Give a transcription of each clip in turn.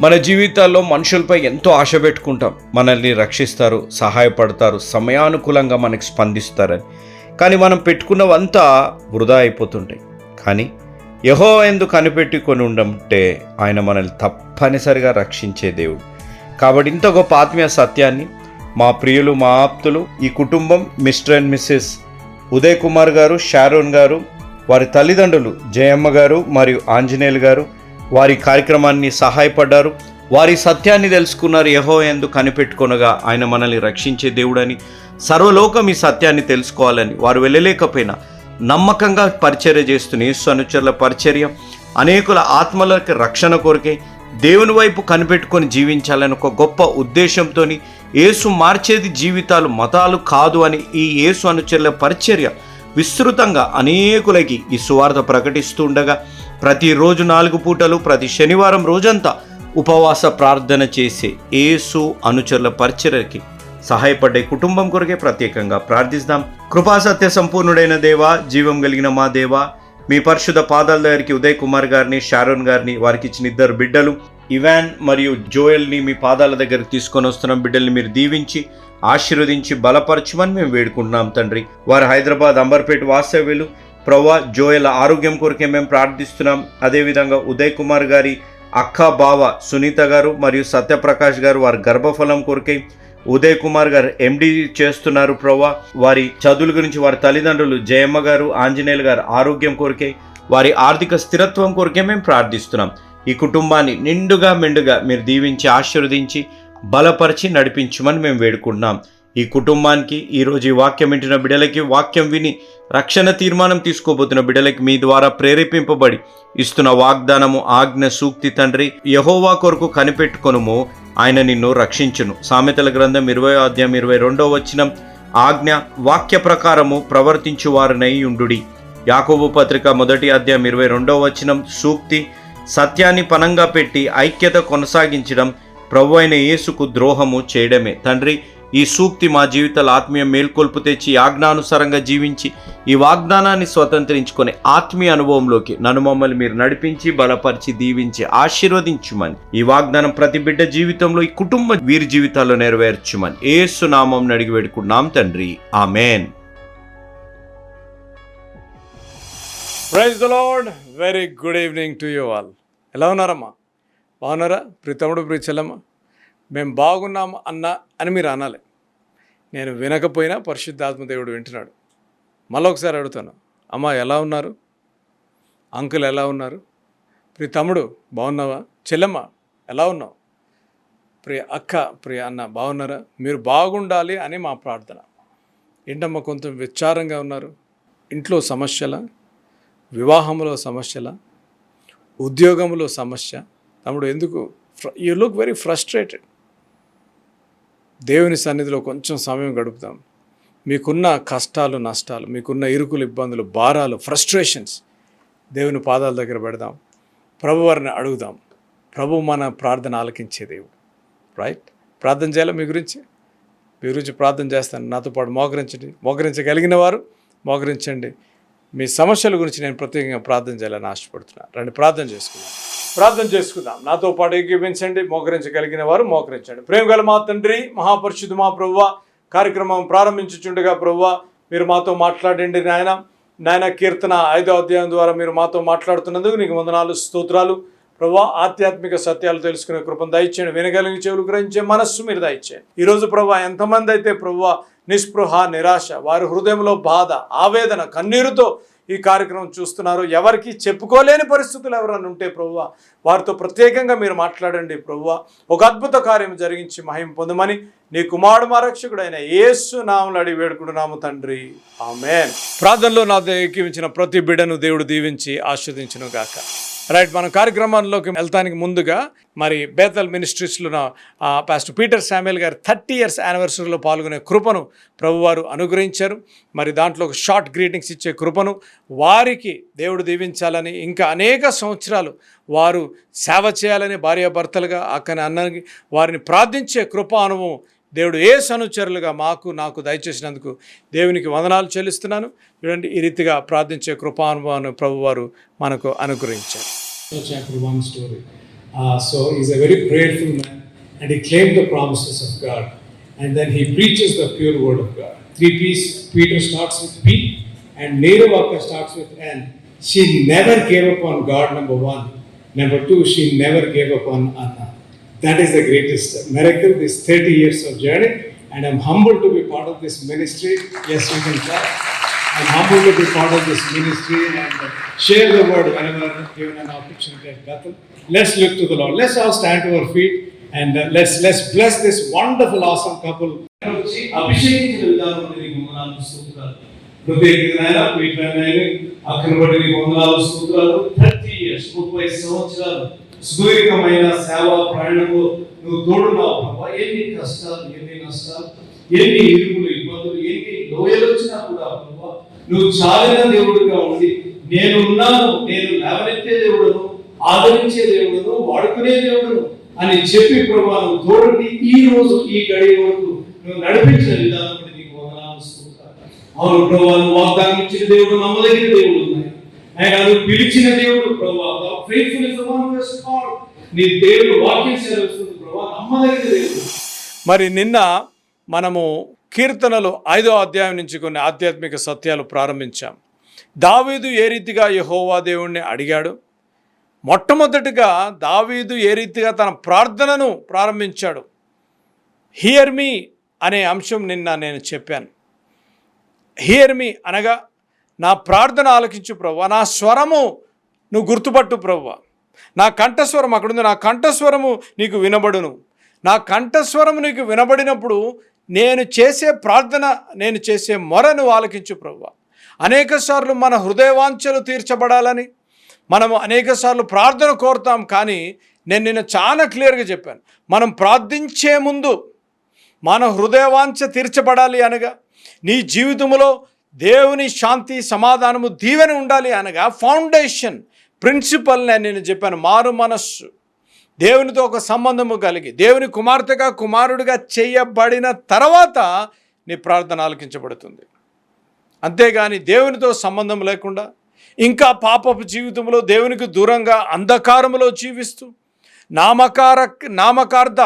మన జీవితాల్లో మనుషులపై ఎంతో ఆశ పెట్టుకుంటాం. మనల్ని రక్షిస్తారు సహాయపడతారు సమయానుకూలంగా మనకి స్పందిస్తారని. కానీ మనం పెట్టుకున్నవంతా వృధా అయిపోతుంటాయి. కానీ యహో ఎందుకు కనిపెట్టుకొని ఉండంటే ఆయన మనల్ని తప్పనిసరిగా రక్షించే దేవుడు. కాబట్టి ఇంత గొప్ప ఆత్మీయ సత్యాన్ని మా ప్రియులు మా ఆప్తులు ఈ కుటుంబం Mr and Mrs Uday Kumar garu Sharon garu వారి తల్లిదండ్రులు జయమ్మ గారు మరియు ఆంజనేయులు గారు వారి కార్యక్రమాన్ని సహాయపడ్డారు. వారి సత్యాన్ని తెలుసుకున్నారు. యహో ఎందు కనిపెట్టుకొనగా ఆయన మనల్ని రక్షించే దేవుడని సర్వలోకం ఈ సత్యాన్ని తెలుసుకోవాలని వారు వెళ్ళలేకపోయినా నమ్మకంగా పరిచర్య చేస్తున్న యేసు అనుచరుల పరిచర్య అనేకుల ఆత్మలకు రక్షణ కోరికే దేవుని వైపు కనిపెట్టుకొని జీవించాలని ఒక గొప్ప ఉద్దేశంతో యేసు మార్చేది జీవితాలు మతాలు కాదు అని ఈ యేసు అనుచరుల పరిచర్య విస్తృతంగా అనేకులకి ఈ సువార్త ప్రకటిస్తుండగా ప్రతిరోజు నాలుగు పూటలు ప్రతి శనివారం రోజంతా ఉపవాస ప్రార్థన చేసే ఏసు అనుచరుల పరిచర్యకి సహాయపడే కుటుంబం కొరకే ప్రత్యేకంగా ప్రార్థిస్తాం. కృపా సత్య సంపూర్ణుడైన దేవా జీవం కలిగిన మా దేవా మీ పరిశుద్ధ పాదాల దగ్గరికి ఉదయ్ కుమార్ గారిని షారోన్ గారిని వారికి ఇచ్చిన ఇద్దరు బిడ్డలు ఇవాన్ మరియు జోయల్ని మీ పాదాల దగ్గరికి తీసుకొని వస్తున్నాం. బిడ్డల్ని మీరు దీవించి ఆశీర్వదించి బలపరచమని మేము వేడుకుంటున్నాం తండ్రి. వారు హైదరాబాద్ అంబర్పేట వాస్తవ్యులు. ప్రవ్వా జోయల ఆరోగ్యం కొరకే మేము ప్రార్థిస్తున్నాం. అదేవిధంగా ఉదయ్ కుమార్ గారి అక్క బావ సునీత గారు మరియు సత్యప్రకాష్ గారు వారి గర్భఫలం కొరకే ఉదయ్ కుమార్ గారు ఎండి చేస్తున్నారు ప్రవ్వా. వారి చదువుల గురించి వారి తల్లిదండ్రులు జయమ్మ గారు ఆంజనేయులు గారు ఆరోగ్యం కొరకే వారి ఆర్థిక స్థిరత్వం కొరకే మేము ప్రార్థిస్తున్నాం. ఈ కుటుంబాన్ని నిండుగా మెండుగా మీరు దీవించి ఆశీర్వదించి బలపరిచి నడిపించమని మేము వేడుకుంటున్నాం. ఈ కుటుంబానికి ఈరోజు ఈ వాక్యం వింటున్న బిడ్డలకి వాక్యం విని రక్షణ తీర్మానం తీసుకోబోతున్న బిడ్డలకి మీ ద్వారా ప్రేరేపింపబడి ఇస్తున్న వాగ్దానము ఆజ్ఞ సూక్తి తండ్రి యహోవా కొరకు కనిపెట్టుకొనుము. ఆయన నిన్ను రక్షించును. సామెతల గ్రంథం ఇరవై అధ్యాయం ఇరవై రెండో వచనం. ఆజ్ఞ వాక్య ప్రకారము ప్రవర్తించు వారినై ఉండుడి. యాకోబు పత్రిక మొదటి అధ్యాయం ఇరవై రెండో వచనం. సూక్తి సత్యాన్ని పనంగా పెట్టి ఐక్యత కొనసాగించడం. ప్రభు అయిన యేసుకు ద్రోహము చేయడమే. తండ్రి ఈ సూక్తి మా జీవితాల ఆత్మీయ మేల్కొల్పు తెచ్చి ఆజ్ఞానుసారంగా జీవించి ఈ వాగ్దానాన్ని స్వతంత్రించుకొని ఆత్మీయ అనుభవంలోకి నన్ను మమ్మల్ని మీరు నడిపించి బలపరిచి దీవించి ఆశీర్వదించుమని. ఈ వాగ్దానం ప్రతి బిడ్డ జీవితంలో ఈ కుటుంబ వీరి జీవితాల్లో నెరవేర్చుమని ఏసు నామం అడిగి వేడుకున్నాం తండ్రి. Amen. Praise the Lord very good evening to you all ఎలా ఉన్నారమ్మా? బాగున్నారా? ప్రీతముడు ప్రీచలమ్మ? మేము బాగున్నాం అన్న అని మీరు అనాలి. నేను వినకపోయినా పరిశుద్ధాత్మ దేవుడు వింటున్నాడు. మళ్ళొకసారి అడుగుతాను అమ్మ ఎలా ఉన్నారు? అంకుల్ ఎలా ఉన్నారు? ప్రియ తమ్ముడు బాగున్నావా? చెల్లెమ్మ ఎలా ఉన్నావు? ప్రియ అక్క ప్రియ అన్న బాగున్నారా? మీరు బాగుండాలి అని మా ప్రార్థన. ఏంటమ్మా కొంచెం విచారంగా ఉన్నారు? ఇంట్లో సమస్యల? వివాహంలో సమస్యల? ఉద్యోగంలో సమస్య? తమ్ముడు ఎందుకు? You look very frustrated. దేవుని సన్నిధిలో కొంచెం సమయం గడుపుదాం. మీకున్న కష్టాలు నష్టాలు మీకున్న ఇరుకులు ఇబ్బందులు భారాలు ఫ్రస్ట్రేషన్స్ దేవుని పాదాల దగ్గర పెడదాం. ప్రభు వారిని అడుగుదాం. ప్రభు మన ప్రార్థన ఆలకించే దేవుడు. రైట్ ప్రార్థన చేయాలి మీ గురించి? మీ గురించి ప్రార్థన చేస్తాను. నాతో పాటు మోకరించండి. మోకరించగలిగిన వారు మోకరించండి. మీ సమస్యల గురించి నేను ప్రత్యేకంగా ప్రార్థన చేయాలని ఆశపడుతున్నాను రండి ప్రార్థన చేసుకుందాం. ప్రార్థన చేసుకుందాం. నాతో పాటు ఏకీపించండి మోకరించగలిగిన వారు మోకరించండి. ప్రేమ గల మా తండ్రి మహాపరిశుద్ధ మా ప్రభువ కార్యక్రమం ప్రారంభించుచుండగా ప్రభువ మీరు మాతో మాట్లాడండి నాయన. నాయన కీర్తన ఐదో అధ్యాయం ద్వారా మీరు మాతో మాట్లాడుతున్నందుకు నీకు వందనాలు స్తోత్రాలు. ప్రభా ఆధ్యాత్మిక సత్యాలు తెలుసుకునే కృపను దయచేయండి వినగలిగిన చెవులు గ్రహించే మనస్సు మీరు దయచేయండి. ఈరోజు ప్రభా ఎంతమంది అయితే ప్రభా నిస్పృహ నిరాశ వారి హృదయంలో బాధ ఆవేదన కన్నీరుతో ఈ కార్యక్రమం చూస్తున్నారు ఎవరికి చెప్పుకోలేని పరిస్థితులు ఎవరైనా ఉంటే ప్రభువ వారితో ప్రత్యేకంగా మీరు మాట్లాడండి ప్రభువ. ఒక అద్భుత కార్యం జరిగించి మహిం పొందమని నీ కుమారుడు మా రక్షకుడైన యేసు నామలు అడిగి వేడుకుంటున్నాము తండ్రి. ఆమె ప్రార్థనలో నా ఏకీవించిన ప్రతి బిడను దేవుడు దీవించి ఆస్వాదించను గాక రైట్ మనం కార్యక్రమంలోకి వెళ్తానికి ముందుగా మరి Bethel మినిస్ట్రీస్లో pastor Peter Samuel garu thirty years యానివర్సరీలో పాల్గొనే కృపను ప్రభువారు అనుగ్రహించారు. మరి దాంట్లో ఒక షార్ట్ గ్రీటింగ్స్ ఇచ్చే కృపను వారికి దేవుడు దీవించాలని ఇంకా అనేక సంవత్సరాలు వారు సేవ చేయాలని భార్యాభర్తలుగా అక్కని అన్నకి వారిని ప్రార్థించే కృప అనుభవం దేవుడు ఏ సనుచరులుగా మాకు నాకు దయచేసినందుకు దేవునికి వందనాలు చెల్లిస్తున్నాను చూడండి ఈ రీతిగా ప్రార్థించే కృపానుభవాన్ని ప్రభువారు మనకు అనుగ్రహించారు chapter 1 story. Uh, so he's a very prayerful man and he claimed the promises of God and then he preaches the pure word of God. Three P's, Peter starts with P and Neravaka starts with N. She never gave up on God, number one. Number two, she never gave up on Anna. That is the greatest miracle, this 30 years of journey. And I'm humbled to be part of this ministry. Yes, you can clap. I'm humbled to be part of this ministry and uh, share the word whenever given an opportunity at Bethel. Let's look to the Lord. Let's all stand to our feet and uh, let's let's bless this wonderful, awesome couple. వచ్చి అభిషేకించిన విధానం నీకు వందనాలు స్తోత్రాలు హృదయమైన వీటిని అక్కడ బట్టి నీకు వందనాలు స్తోత్రాలు థర్టీ ఇయర్స్ ముప్పై సంవత్సరాలు సుదీర్ఘమైన సేవా ప్రయాణము నువ్వు తోడున్నావు ప్రభా. ఎన్ని కష్టాలు ఎన్ని నష్టాలు ఎన్ని ఇరుకులు ఇబ్బందులు ఎన్ని లోయలు వచ్చినా కూడా ప్రభా నువ్వు చాలిన దేవుడిగా ఉండి నేను ఉన్నాను నేను లేవనెత్తే దేవుడను ఆదరించే దేవుడను వాడుకునే దేవుడను అని చెప్పి ప్రభా నువ్వు తోడుని ఈ రోజు ఈ గడి వరకు నువ్వు నడిపించిన విధానం నీకు వందనాలు అవును ప్రభా నువ్వు వాగ్దానం ఇచ్చిన దేవుడు నమ్మదగిన దేవుడు ఉన్నాయి ఆయన పిలిచిన దేవుడు ప్రభా. నీ దేవుడు వాక్యం ప్రభా. నమ్మదగిన దేవుడు. మరి నిన్న మనము కీర్తనలు ఐదో అధ్యాయం నుంచి కొన్ని ఆధ్యాత్మిక సత్యాలు ప్రారంభించాం. దావీదు ఏ రీతిగా యహోవా దేవుణ్ణి అడిగాడు? మొట్టమొదటిగా దావీదు ఏ రీతిగా తన ప్రార్థనను ప్రారంభించాడు? హియర్ మీ అనే అంశం నిన్న నేను చెప్పాను. హియర్ మీ అనగా నా ప్రార్థన ఆలకించు ప్రభు నా స్వరము నువ్వు గుర్తుపట్టు ప్రభు నా కంఠస్వరం అక్కడుంది. నా కంఠస్వరము నీకు వినబడును. నా కంఠస్వరము నీకు వినబడినప్పుడు నేను చేసే ప్రార్థన నేను చేసే మొరను ఆలకించు ప్రభు అనేక సార్లు మన హృదయవాంఛలు తీర్చబడాలని మనము అనేక సార్లు ప్రార్థన కోరుతాం కానీ నేను నిన్న చాలా క్లియర్గా చెప్పాను. మనం ప్రార్థించే ముందు మన హృదయవాంఛ తీర్చబడాలి అనగా నీ జీవితంలో దేవుని శాంతి సమాధానము దీవెన ఉండాలి అనగా ఫౌండేషన్ ప్రిన్సిపల్ నేను నేను చెప్పాను మారు మనస్సు. దేవునితో ఒక సంబంధము కలిగి దేవుని కుమార్తెగా కుమారుడిగా చేయబడిన తర్వాత నీ ప్రార్థన ఆలకించబడుతుంది. అంతేగాని దేవునితో సంబంధం లేకుండా ఇంకా పాపపు జీవితంలో దేవునికి దూరంగా అంధకారములో జీవిస్తూ నామకార నామకార్థ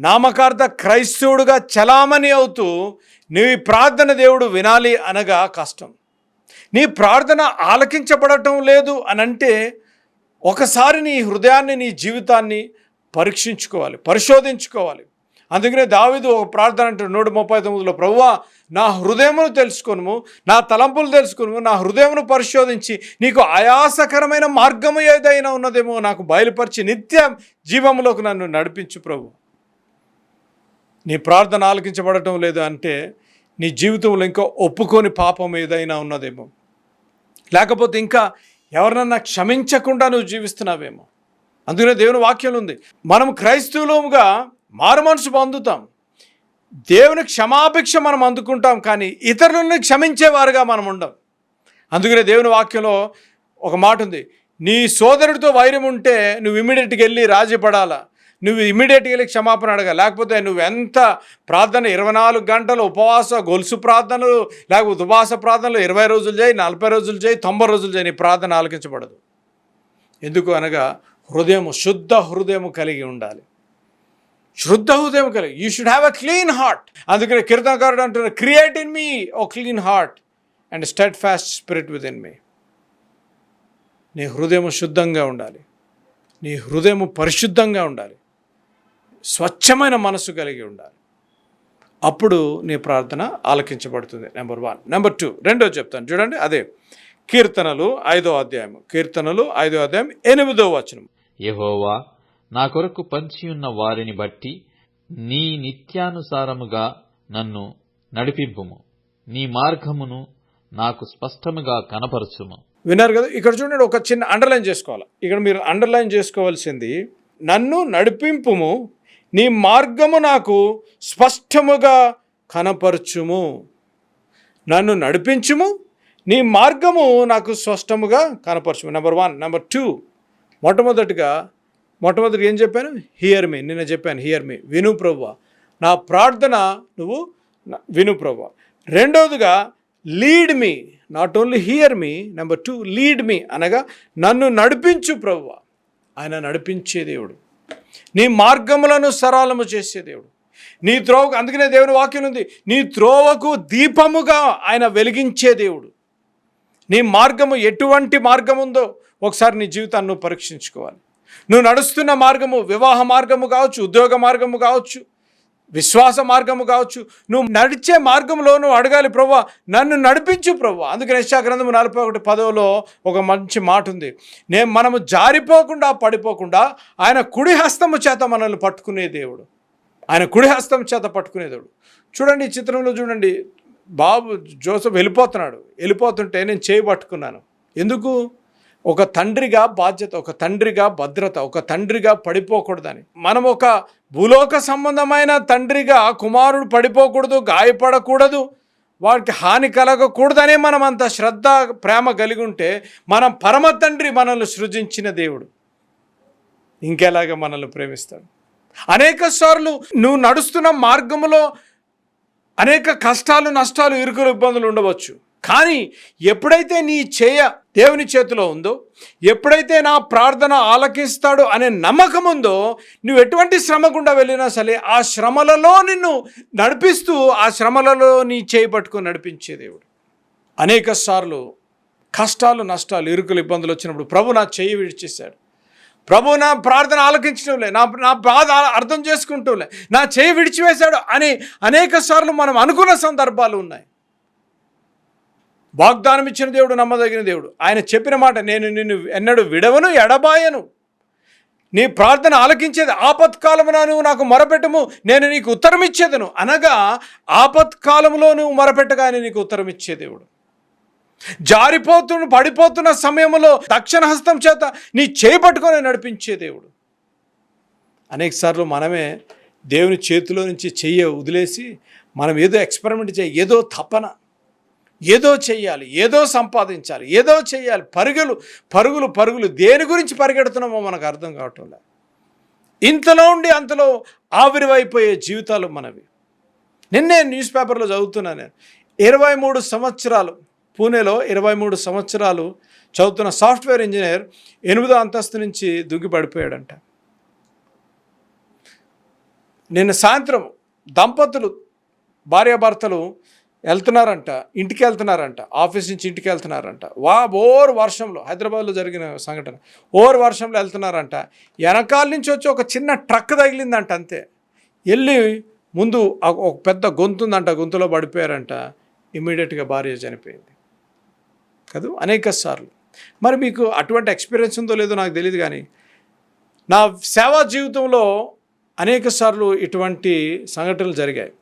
నామకార్థ క్రైస్తవుడుగా చలామణి అవుతూ నీ ప్రార్థన దేవుడు వినాలి అనగా కష్టం. నీ ప్రార్థన ఆలకించబడటం లేదు అని అంటే ఒకసారి నీ హృదయాన్ని నీ జీవితాన్ని పరీక్షించుకోవాలి పరిశోధించుకోవాలి. అందుకనే దావిదు ఒక ప్రార్థన అంటాడు నూట ముప్పై తొమ్మిదిలో ప్రభువా నా హృదయమును తెలుసుకును నా తలంపులు తెలుసుకును నా హృదయమును పరిశోధించి నీకు ఆయాసకరమైన మార్గము ఏదైనా ఉన్నదేమో నాకు బయలుపరిచి నిత్య జీవములోకి నన్ను నడిపించు ప్రభు. నీ ప్రార్థన ఆలకించబడటం లేదు అంటే నీ జీవితంలో ఇంకా ఒప్పుకోని పాపం ఏదైనా ఉన్నదేమో. లేకపోతే ఇంకా ఎవరినన్నా క్షమించకుండా నువ్వు జీవిస్తున్నావేమో. అందుకనే దేవుని వాక్యం ఉంది మనం క్రైస్తవులుగా మారు మనసు పొందుతాం. దేవుని క్షమాభిక్ష మనం అందుకుంటాం కానీ ఇతరులను క్షమించేవారుగా మనం ఉండం. అందుకనే దేవుని వాక్యంలో ఒక మాట ఉంది నీ సోదరుడితో వైరం ఉంటే నువ్వు ఇమీడియట్గా వెళ్ళి రాజీ పడాలా నువ్వు ఇమీడియట్గా వెళ్ళి క్షమాపణ అడగా లేకపోతే నువ్వు ఎంత ప్రార్థన ఇరవై నాలుగు గంటలు ఉపవాస గొలుసు ప్రార్థనలు లేకపోతే ఉపవాస ప్రార్థనలు ఇరవై రోజులు చేయి నలభై రోజులు చేయి తొంభై రోజులు చేయి నీ ప్రార్థన ఆలకించబడదు. ఎందుకు అనగా హృదయం శుద్ధ హృదయం కలిగి ఉండాలి. శుద్ధ హృదయం కలిగి you should have a clean heart అందుకని కీర్తనకారుడు అంటున్నారు create in me O clean heart and steadfast spirit within me నీ హృదయం శుద్ధంగా ఉండాలి. నీ హృదయం పరిశుద్ధంగా ఉండాలి. స్వచ్ఛమైన మనసు కలిగి ఉండాలి. అప్పుడు నీ ప్రార్థన ఆలకించబడుతుంది నెంబర్ వన్ నెంబర్ టూ రెండో చెప్తాను. చూడండి అదే కీర్తనలు ఐదో అధ్యాయం కీర్తనలు ఐదో అధ్యాయం ఎనిమిదో వచనం యెహోవా నా కొరకు పంచియున్న వారిని బట్టి నీ నిత్యానుసారముగా నన్ను నడిపింపుము. నీ మార్గమును నాకు స్పష్టముగా కనపరచుము. విన్నారు కదా? ఇక్కడ చూడండి ఒక చిన్న అండర్లైన్ చేసుకోవాలి. ఇక్కడ మీరు అండర్లైన్ చేసుకోవాల్సింది నన్ను నడిపింపుము నీ మార్గము నాకు స్పష్టముగా కనపరచుము. నన్ను నడిపించుము. నీ మార్గము నాకు స్పష్టముగా కనపరచుము. నెంబర్ వన్ నెంబర్ టూ మొట్టమొదటిగా మొట్టమొదటి ఏం చెప్పాను? హియర్ మీ నిన్న చెప్పాను హియర్ మీ విను ప్రభు నా ప్రార్థన నువ్వు విను ప్రభు రెండవదిగా lead me not only hear me number two lead me అనగా నన్ను నడిపించు ప్రభు ఆయన నడిపించే దేవుడు. నీ మార్గములను సరళము చేసే దేవుడు. నీ త్రోవకు అందుకనే దేవుని వాక్యం ఉంది. నీ త్రోవకు దీపముగా ఆయన వెలిగించే దేవుడు. నీ మార్గము ఎటువంటి మార్గం ఉందో ఒకసారి నీ జీవితాన్ని నువ్వు పరీక్షించుకోవాలి. నువ్వు నడుస్తున్న మార్గము వివాహ మార్గము కావచ్చు ఉద్యోగ మార్గము కావచ్చు విశ్వాస మార్గము కావచ్చు. నువ్వు నడిచే మార్గంలో నువ్వు అడగాలి ప్రభు నన్ను నడిపించు ప్రభు. అందుకని యశాగ్రంథము నలభై ఒకటి పదవులో ఒక మంచి మాట ఉంది. నేను మనము జారిపోకుండా పడిపోకుండా ఆయన కుడి హస్తము చేత మనల్ని పట్టుకునే దేవుడు. ఆయన కుడి హస్తం చేత పట్టుకునే దేవుడు. చూడండి ఈ చిత్రంలో చూడండి బాబు జోసఫ్ వెళ్ళిపోతున్నాడు. వెళ్ళిపోతుంటే నేను చేయి పట్టుకున్నాను. ఎందుకు? ఒక తండ్రిగా బాధ్యత ఒక తండ్రిగా భద్రత ఒక తండ్రిగా పడిపోకూడదని. మనం ఒక భూలోక సంబంధమైన తండ్రిగా కుమారుడు పడిపోకూడదు గాయపడకూడదు వాడికి హాని కలగకూడదనే మనం అంత శ్రద్ధ ప్రేమ కలిగి ఉంటే మనం పరమ తండ్రి మనల్ని సృజించిన దేవుడు. ఇంకెలాగ మనల్ని ప్రేమిస్తాడు? అనేక సార్లు నువ్వు నడుస్తున్న మార్గములో అనేక కష్టాలు నష్టాలు ఇరుకులు ఇబ్బందులు ఉండవచ్చు. కానీ ఎప్పుడైతే నీ చేయ దేవుని చేతిలో ఉందో ఎప్పుడైతే నా ప్రార్థన ఆలకిస్తాడు అనే నమ్మకం ఉందో నువ్వు ఎటువంటి శ్రమ గుండా వెళ్ళినా సరే ఆ శ్రమలలో నిన్ను నడిపిస్తూ ఆ శ్రమలలో నీ చేయి పట్టుకొని నడిపించే దేవుడు. అనేక సార్లు కష్టాలు నష్టాలు ఇరుకులు ఇబ్బందులు వచ్చినప్పుడు ప్రభు నా చేయి విడిచేశాడు. ప్రభు నా ప్రార్థన ఆలకించడంలే నా నా బాధ అర్థం చేసుకుంటూలే నా చేయి విడిచివేశాడు అని అనేక సార్లు మనం అనుకున్న సందర్భాలు ఉన్నాయి. వాగ్దానం ఇచ్చిన దేవుడు నమ్మదగిన దేవుడు. ఆయన చెప్పిన మాట నేను నిన్ను ఎన్నడూ విడవను ఎడబాయను. నీ ప్రార్థన ఆలకించేది ఆపత్కాలమున నువ్వు నాకు మొరపెట్టము నేను నీకు ఉత్తరం ఇచ్చేదను అనగా ఆపత్కాలంలో నువ్వు మొరపెట్టగా ఆయన నీకు ఉత్తరం ఇచ్చే దేవుడు. జారిపోతున్న పడిపోతున్న సమయంలో దక్షిణ హస్తం చేత నీ చేయి పట్టుకొని నడిపించే దేవుడు. అనేక సార్లు మనమే దేవుని చేతిలో నుంచి చెయ్యి వదిలేసి మనం ఏదో ఎక్స్పెరిమెంట్ చేయ ఏదో తపన ఏదో చేయాలి ఏదో సంపాదించాలి ఏదో చేయాలి పరుగులు పరుగులు పరుగులు దేని గురించి పరిగెడుతున్నామో మనకు అర్థం కావటం ఇంతలో ఉండి అంతలో ఆవిరివైపోయే జీవితాలు మనవి. నిన్నే న్యూస్ పేపర్లో చదువుతున్నా నేను. ఇరవై మూడు సంవత్సరాలు పూణేలో ఇరవై మూడు సంవత్సరాలు చదువుతున్న సాఫ్ట్వేర్ ఇంజనీర్ ఎనిమిదో అంతస్తు నుంచి దుగ్గి పడిపోయాడంట నిన్న సాయంత్రం దంపతులు భార్యాభర్తలు వెళ్తున్నారంట ఇంటికి వెళ్తున్నారంట ఆఫీస్ నుంచి ఇంటికి వెళ్తున్నారంట. వా ఓర్ వర్షంలో హైదరాబాద్లో జరిగిన సంఘటన. ఓర్ వర్షంలో వెళ్తున్నారంట. వెనకాల నుంచి వచ్చి ఒక చిన్న ట్రక్ తగిలిందంట అంతే. వెళ్ళి ముందు ఒక పెద్ద గొంతు ఉందంట గొంతులో పడిపోయారంట. ఇమ్మీడియట్గా భార్య చనిపోయింది. కాదు అనేక సార్లు. మరి మీకు అటువంటి ఎక్స్పీరియన్స్ ఉందో లేదో నాకు తెలియదు కానీ నా సేవా జీవితంలో అనేక సార్లు ఇటువంటి సంఘటనలు జరిగాయి.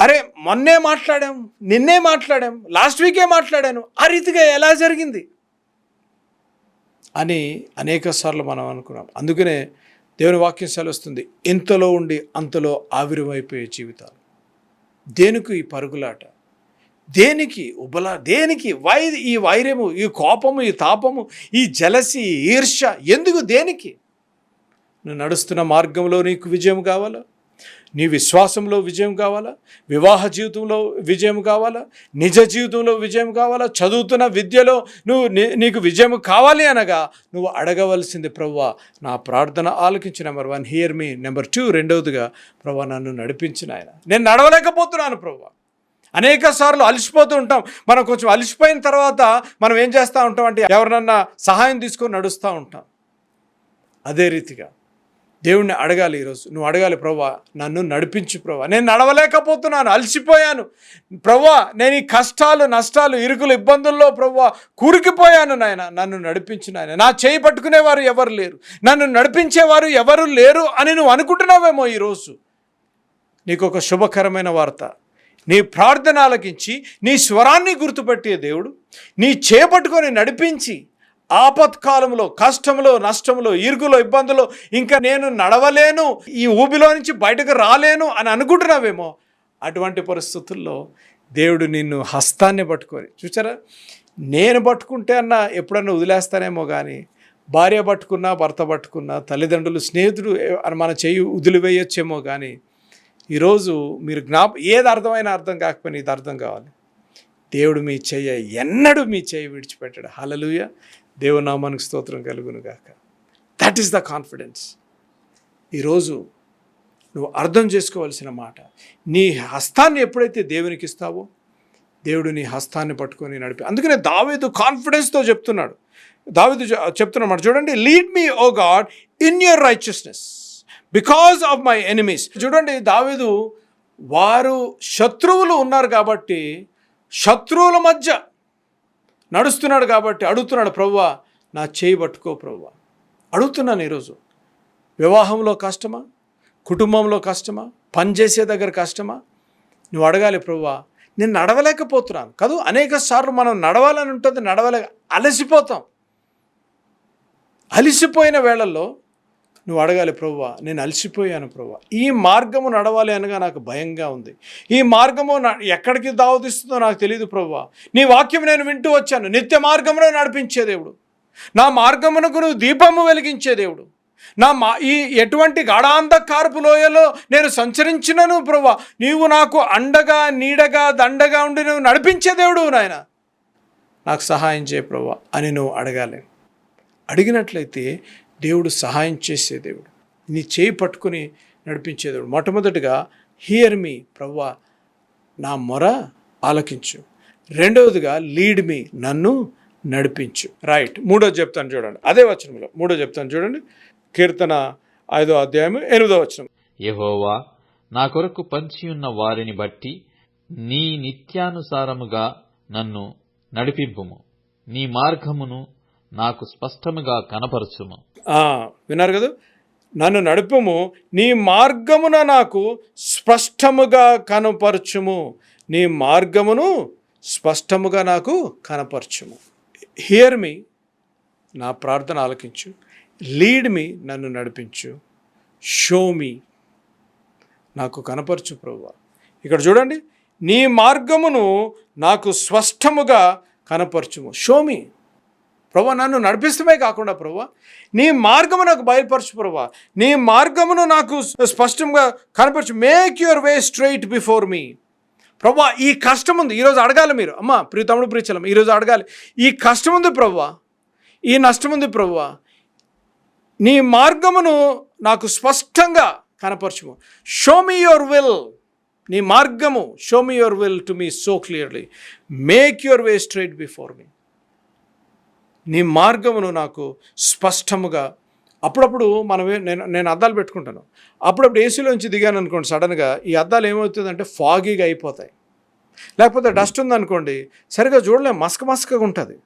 అరే మొన్నే మాట్లాడాం నిన్నే మాట్లాడాం లాస్ట్ వీకే మాట్లాడాను ఆ రీతిగా ఎలా జరిగింది? అని అనేక సార్లు మనం అనుకున్నాం. అందుకనే దేవుని వాక్యం సెలవుస్తుంది ఇంతలో ఉండి అంతలో ఆవిరివైపోయే జీవితాలు. దేనికి ఈ పరుగులాట? దేనికి ఉబల దేనికి వై ఈ వైర్యము ఈ కోపము ఈ తాపము ఈ జలసి ఈ ఈర్ష్య ఎందుకు దేనికి? నువ్వు నడుస్తున్న మార్గంలో నీకు విజయం కావాలా? నీ విశ్వాసంలో విజయం కావాలా? వివాహ జీవితంలో విజయం కావాలా? నిజ జీవితంలో విజయం కావాలా? చదువుతున్న విద్యలో నువ్వు నీకు విజయం కావాలి అనగా నువ్వు అడగవలసింది ప్రవ్వా నా ప్రార్థన ఆలకించి number one hear me. Number two రెండవదిగా ప్రవ్వా నన్ను నడిపించిన ఆయన నేను నడవలేకపోతున్నాను ప్రవ్వా. అనేక సార్లు అలసిపోతూ ఉంటాం. మనం కొంచెం అలసిపోయిన తర్వాత మనం ఏం చేస్తూ ఉంటాం అంటే ఎవరినన్నా సహాయం తీసుకొని నడుస్తూ ఉంటాం. అదే రీతిగా దేవుణ్ణి అడగాలి ఈరోజు. నువ్వు అడగాలి ప్రభా నన్ను నడిపించు ప్రభా నేను నడవలేకపోతున్నాను అలసిపోయాను. ప్రభా నేను ఈ కష్టాలు నష్టాలు ఇరుకులు ఇబ్బందుల్లో ప్రభా కూరికిపోయాను నాయన. నన్ను నడిపించు నాయన. నా చేయి పట్టుకునేవారు ఎవరు లేరు. నన్ను నడిపించేవారు ఎవరు లేరు అని నువ్వు అనుకుంటున్నావేమో ఈరోజు. నీకు ఒక శుభకరమైన వార్త. నీ ప్రార్థన ఆలకించి నీ స్వరాన్ని గుర్తుపెట్టే దేవుడు నీ చేపట్టుకొని నడిపించి ఆపత్కాలంలో కష్టంలో నష్టంలో ఇరుగులో ఇబ్బందులో ఇంకా నేను నడవలేను ఈ ఊబిలో నుంచి బయటకు రాలేను అని అనుకుంటున్నావేమో? అటువంటి పరిస్థితుల్లో దేవుడు నిన్ను హస్తాన్ని పట్టుకొని చూచారా నేను పట్టుకుంటే అన్న ఎప్పుడన్నా వదిలేస్తానేమో కానీ భార్య పట్టుకున్నా భర్త పట్టుకున్నా తల్లిదండ్రులు స్నేహితుడు అని మన చెయ్యి వదిలివేయొచ్చేమో కానీ ఈరోజు మీరు జ్ఞాప ఏది అర్థమైనా అర్థం కాకపోయినా ఇది అర్థం కావాలి. దేవుడు మీ చెయ్య ఎన్నడూ మీ చెయ్యి విడిచిపెట్టాడు. హలలుయ దేవునామానికి స్తోత్రం కలుగును గాక దట్ ఈస్ ద కాన్ఫిడెన్స్ ఈరోజు నువ్వు అర్థం చేసుకోవాల్సిన మాట నీ హస్తాన్ని ఎప్పుడైతే దేవునికి ఇస్తావో దేవుడు నీ హస్తాన్ని పట్టుకొని నడిపి అందుకనే దావేదు కాన్ఫిడెన్స్తో చెప్తున్నాడు. దావేదు చెప్తున్నమాట చూడండి lead me O God in your righteousness because of my enemies చూడండి దావేదు వారు శత్రువులు ఉన్నారు కాబట్టి శత్రువుల మధ్య నడుస్తున్నాడు కాబట్టి అడుగుతున్నాడు ప్రవ్వా నా చేయి పట్టుకో ప్రవ్వా. అడుగుతున్నాను ఈరోజు. వివాహంలో కష్టమా? కుటుంబంలో కష్టమా? పనిచేసే దగ్గర కష్టమా? నువ్వు అడగాలి ప్రవ్వా నేను నడవలేకపోతున్నాను. కాదు అనేక సార్లు మనం నడవాలని ఉంటుంది నడవలేక అలసిపోతాం. అలసిపోయిన వేళల్లో నువ్వు అడగాలి ప్రవ్వా నేను అలసిపోయాను ప్రవ్వా ఈ మార్గము నడవాలి అనగా నాకు భయంగా ఉంది. ఈ మార్గము ఎక్కడికి దావతిస్తుందో నాకు తెలియదు ప్రవ్వా నీ వాక్యం నేను వింటూ వచ్చాను. నిత్య మార్గమును నడిపించే దేవుడు. నా మార్గమునకు నువ్వు దీపము వెలిగించే దేవుడు. నా మా ఈ ఎటువంటి గాఢాంధకారపు లోయలో నేను సంచరించినను ప్రవ్వా నీవు నాకు అండగా నీడగా దండగా ఉండి నువ్వు నడిపించే దేవుడు నాయన. నాకు సహాయం చేయ ప్రవ్వా అని నువ్వు అడగాలి. అడిగినట్లయితే దేవుడు సహాయం చేసే దేవుడు. నీ చేయి పట్టుకుని నడిపించే దేవుడు. మొట్టమొదటిగా హియర్ మీ ప్రవ్వా. నా మొర ఆలకించు. రెండవదిగా లీడ్ మీ నన్ను నడిపించు. రైట్ మూడో చెప్తాను చూడండి. అదే వచనంలో. మూడో చెప్తాను చూడండి. కీర్తన ఐదో అధ్యాయం ఎనిమిదో వచనం. యహోవా నా కొరకు పంచియున్న వారిని బట్టి నీ నిత్యానుసారముగా నన్ను నడిపింపుము. నీ మార్గమును నాకు స్పష్టముగా కనపరచుము. విన్నారు కదా? నన్ను నడుపుము నీ మార్గమున నాకు స్పష్టముగా కనపరచుము. నీ మార్గమును స్పష్టముగా నాకు కనపరచుము. హియర్ మీ నా ప్రార్థన ఆలకించు. లీడ్ మీ నన్ను నడిపించు. షో మీ నాకు కనపరచు ప్రభు ఇక్కడ చూడండి నీ మార్గమును నాకు స్పష్టముగా కనపరచుము. షో మీ ప్రభా నన్ను నడిపిస్తమే కాకుండా ప్రభు నీ మార్గము నాకు బయలుపరచు ప్రభు నీ మార్గమును నాకు స్పష్టంగా కనపరచు. Make your way straight before me ప్రభా ఈ కష్టం ఉంది ఈరోజు అడగాలి మీరు. అమ్మ ప్రియ తమ్ముడు ప్రియచలం ఈరోజు అడగాలి. ఈ కష్టం ఉంది ప్రభా ఈ నష్టం ఉంది ప్రభు నీ మార్గమును నాకు స్పష్టంగా కనపరచు షో మీ యువర్ విల్ నీ మార్గము show me your will to me so clearly make your way straight before me నీ మార్గమును నాకు స్పష్టముగా. అప్పుడప్పుడు మనం ఏ- నేను నేను అద్దాలు పెట్టుకుంటాను. అప్పుడప్పుడు ఏసీలోంచి దిగాను అనుకోండి సడన్గా ఈ అద్దాలు ఏమవుతుందంటే ఫాగీగా అయిపోతాయి. లేకపోతే డస్ట్ ఉందనుకోండి సరిగా చూడలేం మసక మసకగా ఉంటుంది.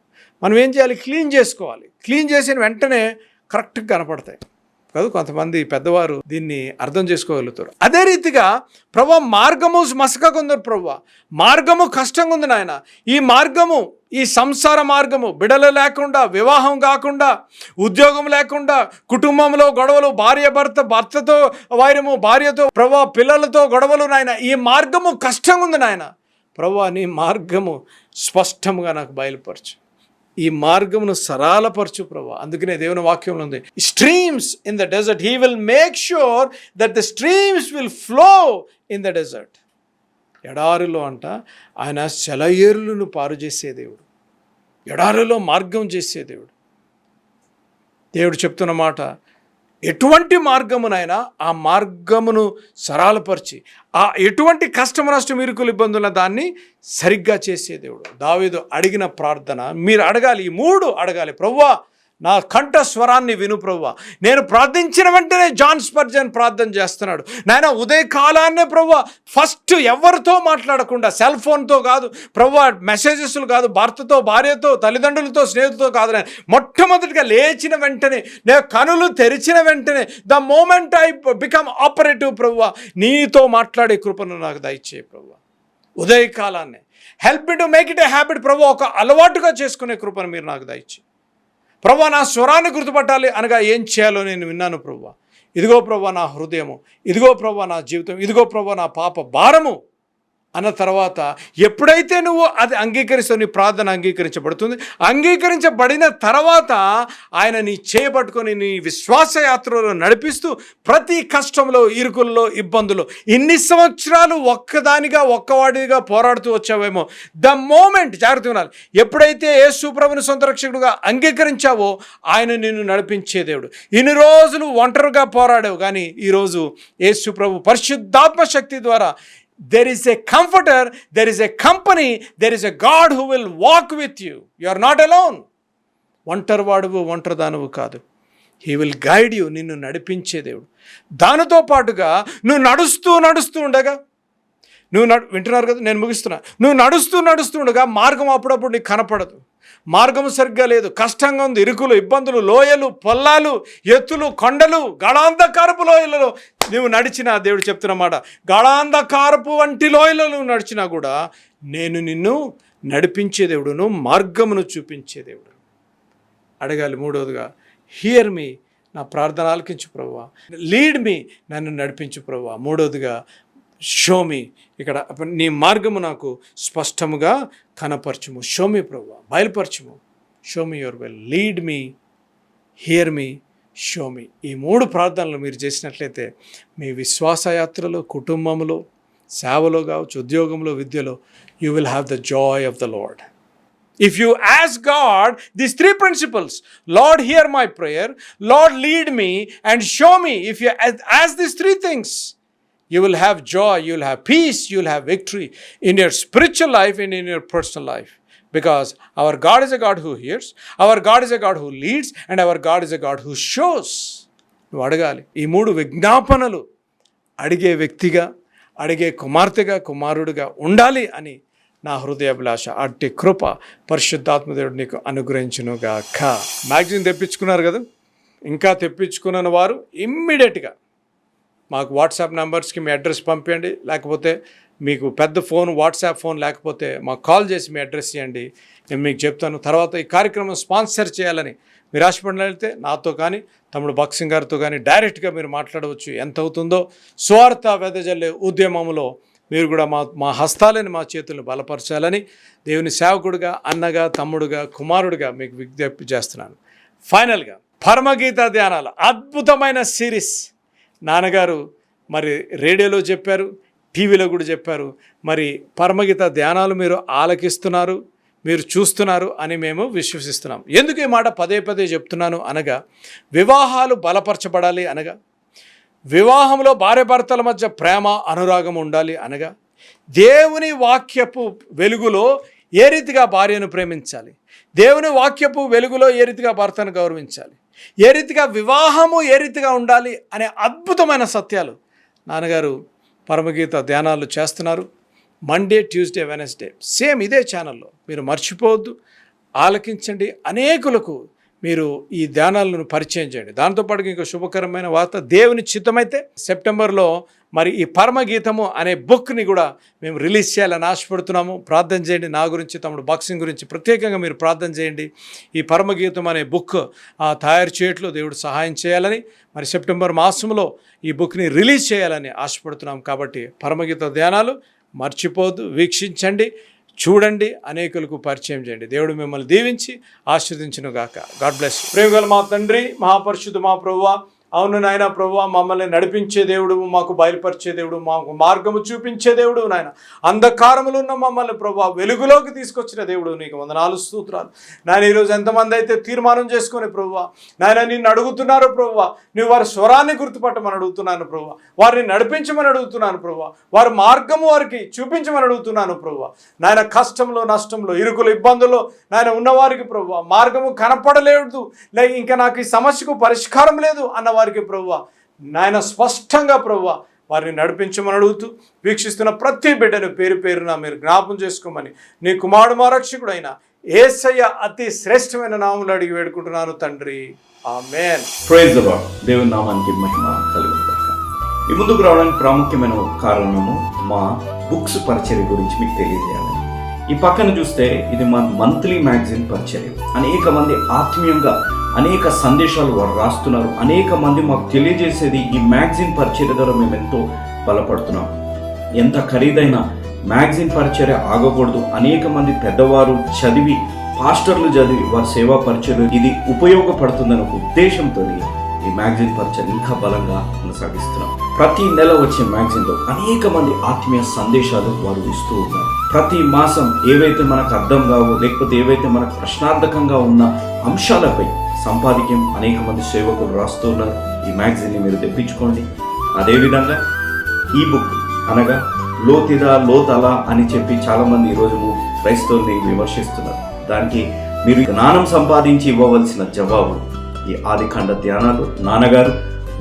మనం ఏం చేయాలి? క్లీన్ చేసుకోవాలి. క్లీన్ చేసిన వెంటనే కరెక్ట్గా కనపడతాయి. కాదు కొంతమంది పెద్దవారు దీన్ని అర్థం చేసుకోగలుగుతారు. అదే రీతిగా ప్రభా మార్గము మసకగా ఉంది ప్రభా. మార్గము కష్టంగా ఉంది నాయన. ఈ మార్గము ఈ సంసార మార్గము బిడలు లేకుండా వివాహం కాకుండా ఉద్యోగం లేకుండా కుటుంబంలో గొడవలు భార్య భర్త భర్తతో వైరము భార్యతో ప్రభా పిల్లలతో గొడవలు నాయన. ఈ మార్గము కష్టంగా ఉంది నాయన. ప్రభా నీ మార్గము స్పష్టంగా నాకు బయలుపరచు. ఈ మార్గమును సరళపరచు ప్రభా. అందుకనే దేవుని వాక్యంలో ఉంది streams in the desert he will make sure that the streams will flow in the desert ఎడారిలో అంట ఆయన సెలయేరులను పారు చేసే దేవుడు. ఎడారిలో మార్గం చేసే దేవుడు. దేవుడు చెప్తున్న మాట ఎటువంటి మార్గమునైనా ఆ మార్గమును సరళపరిచి ఆ ఎటువంటి కష్టం నష్టం ఇరుకులు ఇబ్బందుల దాన్ని సరిగ్గా చేసే దేవుడు. దావీదు అడిగిన ప్రార్థన మీరు అడగాలి ఈ మూడు అడగాలి. ప్రవ్వా నా కంఠస్వరాన్ని విను ప్రవ్వా. నేను ప్రార్థించిన వెంటనే జాన్ స్పర్జన్ ప్రార్థన చేస్తున్నాడు. నాయన ఉదయ కాలాన్నే ప్రవ్వా ఫస్ట్ ఎవరితో మాట్లాడకుండా సెల్ ఫోన్తో కాదు ప్రవ్వా మెసేజెస్లు కాదు భర్తతో భార్యతో తల్లిదండ్రులతో స్నేహితులతో కాదు నేను మొట్టమొదటిగా లేచిన వెంటనే నేను కనులు తెరిచిన వెంటనే the moment I become operative ప్రవ్వా నీతో మాట్లాడే కృపను నాకు దయచేయి ప్రవ్వా. ఉదయకాలాన్నే. Help me to make it a habit ప్రభు ఒక అలవాటుగా చేసుకునే కృపను మీరు నాకు దయచేయి. ప్రభా నా స్వరాన్ని గుర్తుపట్టాలి అనగా ఏం చేయాలో నేను విన్నాను ప్రభా. ఇదిగో ప్రభా నా హృదయము. ఇదిగో ప్రభా నా జీవితం. ఇదిగో ప్రభా నా పాప భారము. అన్న తర్వాత ఎప్పుడైతే నువ్వు అది అంగీకరిస్తావు నీ ప్రార్థన అంగీకరించబడుతుంది అంగీకరించబడిన తర్వాత ఆయన నీ చేయబట్టుకొని నీ విశ్వాస యాత్రలో నడిపిస్తూ ప్రతి కష్టంలో ఇరుకుల్లో ఇబ్బందులు ఇన్ని సంవత్సరాలు ఒక్కదానిగా ఒక్కవాడిగా పోరాడుతూ వచ్చావేమో. ద మోమెంట్ జాగ్రత్త వినాలి ఎప్పుడైతే ఏ సుప్రభుని సొంత రక్షకుడుగా అంగీకరించావో ఆయన నిన్ను నడిపించే దేవుడు. ఇన్ని రోజులు ఒంటరిగా పోరాడావు కానీ ఈరోజు యేసు ప్రభు పరిశుద్ధాత్మ శక్తి ద్వారా there is a comforter, there is a company, there is a God who will walk with you. You are not alone. ఒంటరివాడువు ఒంటరిదానువు కాదు. హీ విల్ గైడ్ యూ నిన్ను నడిపించే దేవుడు. దానితో పాటుగా నువ్వు నడుస్తూ నడుస్తూ ఉండగా నువ్వు నడు వింటున్నారు కదా? నేను ముగిస్తున్నా. నువ్వు నడుస్తూ నడుస్తూ ఉండగా మార్గం అప్పుడప్పుడు నీకు కనపడదు. మార్గం సరిగ్గా లేదు కష్టంగా ఉంది. ఇరుకులు ఇబ్బందులు లోయలు పొల్లాలు ఎత్తులు కొండలు గళాంధకారపు లోయలలో నువ్వు నడిచినా దేవుడు చెప్తున్నమాట గళాంధకారపు వంటి లోయలలో నువ్వు నడిచినా కూడా నేను నిన్ను నడిపించే దేవుడును మార్గమును చూపించే దేవుడు. అడగాలి మూడవదిగా హియర్ మీ నా ప్రార్థన ఆలకించు ప్రభువా. లీడ్ మీ నన్ను నడిపించు ప్రభువా. మూడవదిగా షో మీ ఇక్కడ నీ మార్గము నాకు స్పష్టముగా కనపరచుము. షోమి ప్రభు బయలుపరచుము. Show me your will lead me hear me show me ఈ మూడు ప్రార్థనలు మీరు చేసినట్లయితే మీ విశ్వాసయాత్రలో కుటుంబంలో సేవలో కావచ్చు ఉద్యోగంలో విద్యలో you will have the joy of the Lord if you ask God these three principles Lord hear my prayer Lord lead me and show me if you ask these three things you will have joy you will have peace you will have victory in your spiritual life in in your personal life because our God is a God who hears our God is a God who leads and our God is a God who shows నువ్వు అడగాలి. ఈ మూడు విజ్ఞాపనలు అడిగే వ్యక్తిగా అడిగే కుమార్తెగా కుమారుడిగా ఉండాలి అని నా హృదయాభిలాష అట్టి కృప పరిశుద్ధాత్మదేవుడు నీకు అనుగ్రహించునుగాక. మ్యాగ్జిన్ తెప్పించుకున్నారు కదా? ఇంకా తెప్పించుకున్న వారు ఇమ్మీడియట్గా మాకు వాట్సాప్ నెంబర్స్కి మీ అడ్రస్ పంపించండి లేకపోతే మీకు పెద్ద ఫోన్ వాట్సాప్ ఫోన్ లేకపోతే మాకు కాల్ చేసి మీ అడ్రస్ ఇవ్వండి నేను మీకు చెప్తాను. తర్వాత ఈ కార్యక్రమం స్పాన్సర్ చేయాలని మీరు ఆశపడిన వెళ్తే నాతో కానీ తమ్ముడు బాక్సింగ్ గారితో కానీ డైరెక్ట్గా మీరు మాట్లాడవచ్చు. ఎంత అవుతుందో స్వార్థ వెదజల్లే ఉద్యమంలో మీరు కూడా మా మా హస్తాలని మా చేతులను బలపరచాలని దేవుని సేవకుడుగా అన్నగా తమ్ముడుగా కుమారుడిగా మీకు విజ్ఞప్తి చేస్తున్నాను. ఫైనల్గా పరమగీత ధ్యానాలు అద్భుతమైన సిరీస్ నాన్నగారు మరి రేడియోలో చెప్పారు టీవీలో కూడా చెప్పారు. మరి పరమగీత ధ్యానాలు మీరు ఆలకిస్తున్నారు మీరు చూస్తున్నారు అని మేము విశ్వసిస్తున్నాం. ఎందుకు ఈ మాట పదే పదే చెప్తున్నాను అనగా వివాహాలు బలపరచబడాలి అనగా వివాహంలో భార్యాభర్తల మధ్య ప్రేమ అనురాగం ఉండాలి అనగా దేవుని వాక్యపు వెలుగులో ఏ రీతిగా భార్యను ప్రేమించాలి? దేవుని వాక్యపు వెలుగులో ఏ రీతిగా భర్తను గౌరవించాలి? ఏ రీతిగా వివాహము ఏ రీతిగా ఉండాలి అనే అద్భుతమైన సత్యాలు నాన్నగారు పరమగీత ధ్యానాలు చేస్తున్నారు. మండే ట్యూస్డే వెనస్డే సేమ్ ఇదే ఛానల్లో మీరు మర్చిపోవద్దు. ఆలకించండి. అనేకులకు మీరు ఈ ధ్యానాలను పరిచయం చేయండి. దాంతోపాటు ఇంకో శుభకరమైన వార్త. దేవుని చిత్తమైతే సెప్టెంబర్లో మరి ఈ పరమగీతము అనే బుక్ని కూడా మేము రిలీజ్ చేయాలని ఆశపడుతున్నాము. ప్రార్థన చేయండి. నా గురించి తమ్ముడు బాక్సింగ్ గురించి ప్రత్యేకంగా మీరు ప్రార్థన చేయండి. ఈ పరమగీతం అనే బుక్ తయారు చేయట్లో దేవుడు సహాయం చేయాలని మరి సెప్టెంబర్ మాసంలో ఈ బుక్ని రిలీజ్ చేయాలని ఆశపడుతున్నాం కాబట్టి పరమగీత ధ్యానాలు మర్చిపోద్దు వీక్షించండి చూడండి అనేకులకు పరిచయం చేయండి. దేవుడు మిమ్మల్ని దీవించి ఆశీర్దించును గాక గాడ్ బ్లెస్ ప్రేమగల మా తండ్రి మహాపరిషుద్ధు మా ప్రభువా అవును నాయన ప్రభు మమ్మల్ని నడిపించే దేవుడు మాకు బయలుపరిచే దేవుడు మాకు మార్గము చూపించే దేవుడు నాయన. అంధకారములు ఉన్న మమ్మల్ని ప్రభు వెలుగులోకి తీసుకొచ్చిన దేవుడు నీకు వందనాలు స్తోత్రాలు. నాయన ఈరోజు ఎంతమంది అయితే తీర్మానం చేసుకొని ప్రభు నాయన నిన్ను అడుగుతున్నారు ప్రభు నువ్వు వారి స్వరాన్ని గుర్తుపట్టమని అడుగుతున్నాను ప్రభు వారిని నడిపించమని అడుగుతున్నాను ప్రభు వారి మార్గము వారికి చూపించమని అడుగుతున్నాను ప్రభు నాయన కష్టంలో నష్టంలో ఇరుకులు ఇబ్బందుల్లో నాయన ఉన్నవారికి ప్రభు మార్గము కనపడలేదు లేక ఇంకా నాకు ఈ సమస్యకు పరిష్కారం లేదు అన్న వారికి ప్రభువా. నాయన స్పష్టంగా ప్రభువా వారిని నడిపించమని అడుగుతూ వీక్షిస్తున్న ప్రతి బిడ్డను పేరు పేరున మీరు జ్ఞాపం చేసుకోమని నీ కుమారుడు మా రక్షకుడైన ఏసయ్య అతి శ్రేష్టమైన నాములు అడిగి వేడుకుంటున్నాను తండ్రి. ఆమెన్. ప్రైజ్ దేవుని నామానికి మహిమ కలుగుతాక ఈ ముందుకు రావడానికి ప్రాముఖ్యమైన కారణము మా బుక్స్ పరిచర్య గురించి మీకు తెలియజేయాలి. ఈ పక్కన చూస్తే ఇది మా మంత్లీ మ్యాగజైన్ పరిచర్య. అనేక మంది ఆత్మీయంగా అనేక సందేశాలు వారు రాస్తున్నారు. అనేక మంది మాకు తెలియజేసేది ఈ మ్యాగజైన్ పరిచర్య ద్వారా మేము ఎంతో బలపడుతున్నాం. ఎంత ఖరీదైన మ్యాగజైన్ పరిచర్య ఆగకూడదు. అనేక మంది పెద్దవారు చదివి పాస్టర్లు చదివి వారి సేవా పరిచయలు ఇది ఉపయోగపడుతుందనే ఒక ఉద్దేశంతో ఈ మ్యాగజైన్ పరిచయం ఇంకా బలంగా కొనసాగిస్తున్నాం. ప్రతి నెల వచ్చే మ్యాగజైన్లో అనేక మంది ఆత్మీయ సందేశాలు వారు ఇస్తూ ఉన్నారు. ప్రతి మాసం ఏవైతే మనకు అర్థం కావో లేకపోతే ఏవైతే మనకు ప్రశ్నార్థకంగా ఉన్న అంశాలపై సంపాదిక్యం అనేక మంది సేవకులు రాస్తూ ఉన్నారు. ఈ మ్యాగజైన్ని మీరు తెప్పించుకోండి. అదేవిధంగా ఈ బుక్ అనగా లోతిదా లోతలా అని చెప్పి చాలామంది ఈరోజు క్రైస్తవుల్ని విమర్శిస్తున్నారు. దానికి మీరు జ్ఞానం సంపాదించి ఇవ్వవలసిన జవాబు ఈ ఆదికాండ ధ్యానాలు. నాన్నగారు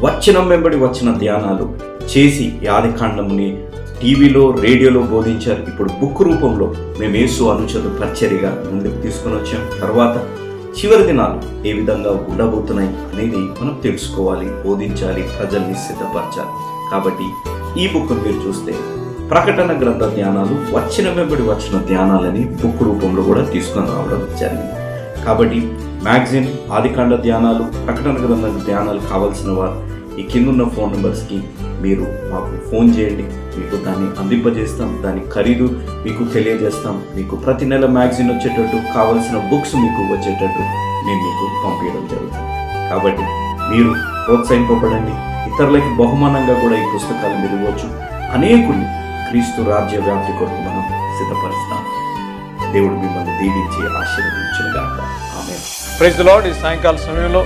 వచనం వెంబడి వచ్చిన ధ్యానాలు చేసి ఈ ఆదికాండముని టీవీలో రేడియోలో బోధించారు. ఇప్పుడు బుక్ రూపంలో మేము యేసు అనుచరు పరిచర్యగా ముందుకు తీసుకొని వచ్చాం. తర్వాత చివరి దినాలు ఏ విధంగా ఉండబోతున్నాయి అనేది మనం తెలుసుకోవాలి బోధించాలి ప్రజల్ని సిద్ధపరచాలి. కాబట్టి ఈ బుక్ మీరు చూస్తే ప్రకటన గ్రంథ ధ్యానాలు వచ్చిన వెంబడి వచ్చిన ధ్యానాలని బుక్ రూపంలో కూడా తీసుకొని రావడం జరిగింది. కాబట్టి మ్యాగజైన్ ఆదికాండ ధ్యానాలు ప్రకటన గ్రంథ ధ్యానాలు కావాల్సిన వారు ఈ కిందున్న ఫోన్ నెంబర్స్కి మీరు మాకు ఫోన్ చేయండి. మీకు దాన్ని అందింపజేస్తాం. దాని ఖరీదు మీకు తెలియజేస్తాం. మీకు ప్రతి నెల మ్యాగజైన్ వచ్చేటట్టు కావలసిన బుక్స్ మీకు వచ్చేటట్టు మేము మీకు పంపించడం జరుగుతుంది. కాబట్టి మీరు ప్రోత్సహింపబడండి. ఇతరులకి బహుమానంగా కూడా ఈ పుస్తకాలు మీరు ఇవ్వచ్చు. అనేకుల్ని క్రీస్తు రాజ్య వ్యాప్తి కొరకు మనం సిద్ధపరుస్తాం. దేవుడు మిమ్మల్ని దీవించి ఆశీర్వదించుగాక ఆమె ప్రైజ్ లార్డ్. ఈ సాయంకాల సమయంలో